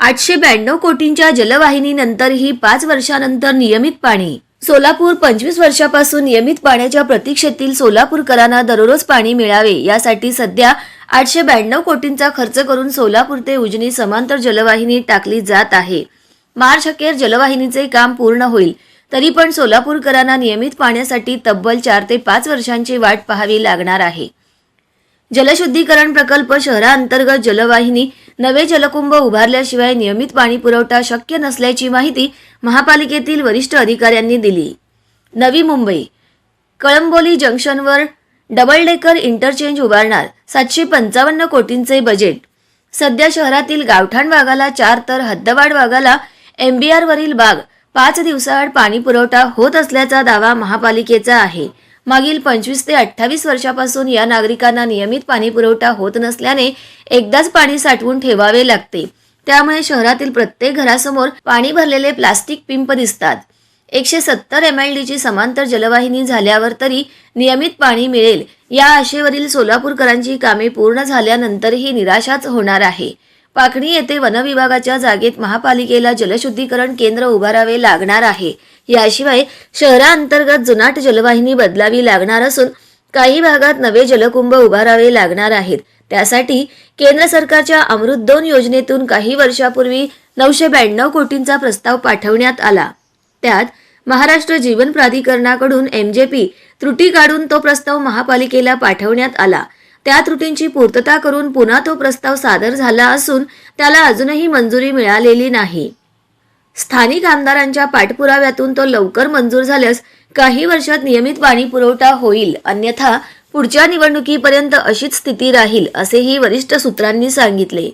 आठशे ब्याण्णव कोटींच्या जलवाहिनीनंतरही पाच वर्षानंतर नियमित पाणी. सोलापूर पंचवीस वर्षापासून नियमित पाण्याच्या प्रतीक्षेतील सोलापूरकरांना दररोज पाणी मिळावे यासाठी सध्या आठशे ब्याण्णव कोटींचा खर्च करून सोलापूर ते उजनी समांतर जलवाहिनी टाकली जात आहे. मार्च अखेर जलवाहिनीचे काम पूर्ण होईल तरी पण सोलापूरकरांना नियमित पाण्यासाठी तब्बल चार ते पाच वर्षांची वाट पाहावी लागणार आहे. जलशुद्धीकरण प्रकल्प शहराअंतर्गत जलवाहिनी नवे जलकुंभ उभारल्याशिवाय नियमित पाणी पुरवठा शक्य नसल्याची माहिती महापालिकेतील वरिष्ठ अधिकाऱ्यांनी दिली. नवी मुंबई कळंबोली जंक्शनवर डबल डेकर इंटरचेंज उभारणार सातशे पंचावन्न कोटींचे बजेट सध्या शहरातील गावठाण भागाला चार तर हद्दवाड भागाला एमबीआरवरील बाग पाच दिवसाआड पाणी पुरवठा होत असल्याचा दावा महापालिकेचा आहे. मागील पंचवीस ते अठ्ठावीस वर्षापासून या नागरिकांना नियमित पाणी पुरवठा होत नसल्याने एकदाच पाणी साठवून ठेवावे लागते. त्यामुळे शहरातील प्रत्येक घरासमोर पाणी भरलेले प्लास्टिक पिंप दिसतात. एकशे सत्तर एम एल डीची समांतर जलवाहिनी झाल्यावर तरी नियमित पाणी मिळेल. या आशेवरील सोलापूरकरांची कामे पूर्ण झाल्यानंतरही निराशाच होणार आहे. पाकणी येथे वनविभागाच्या जागेत महापालिकेला जलशुद्धीकरण केंद्र उभारावे लागणार आहे. याशिवाय शहराअंतर्गत जुनाट जलवाहिनी बदलावी लागणार असून काही भागात नवे जलकुंभ उभारावे लागणार आहेत. त्यासाठी केंद्र सरकारच्या अमृत दोन योजनेतून काही वर्षापूर्वी नऊशे ब्याण्णव कोटींचा प्रस्ताव पाठवण्यात आला. त्यात महाराष्ट्र जीवन प्राधिकरणाकडून एमजेपी त्रुटी काढून तो प्रस्ताव महापालिकेला पाठवण्यात आला. त्या त्रुटींची पूर्तता करून पुन्हा तो प्रस्ताव सादर झाला असून त्याला अजूनही मंजुरी मिळालेली नाही. स्थानिक आमदारांच्या पाठपुराव्यातून तो लवकर मंजूर झाल्यास काही वर्षात नियमित पाणी पुरवठा होईल अन्यथा पुढच्या निवडणुकीपर्यंत अशीच स्थिती राहील असेही वरिष्ठ सूत्रांनी सांगितले.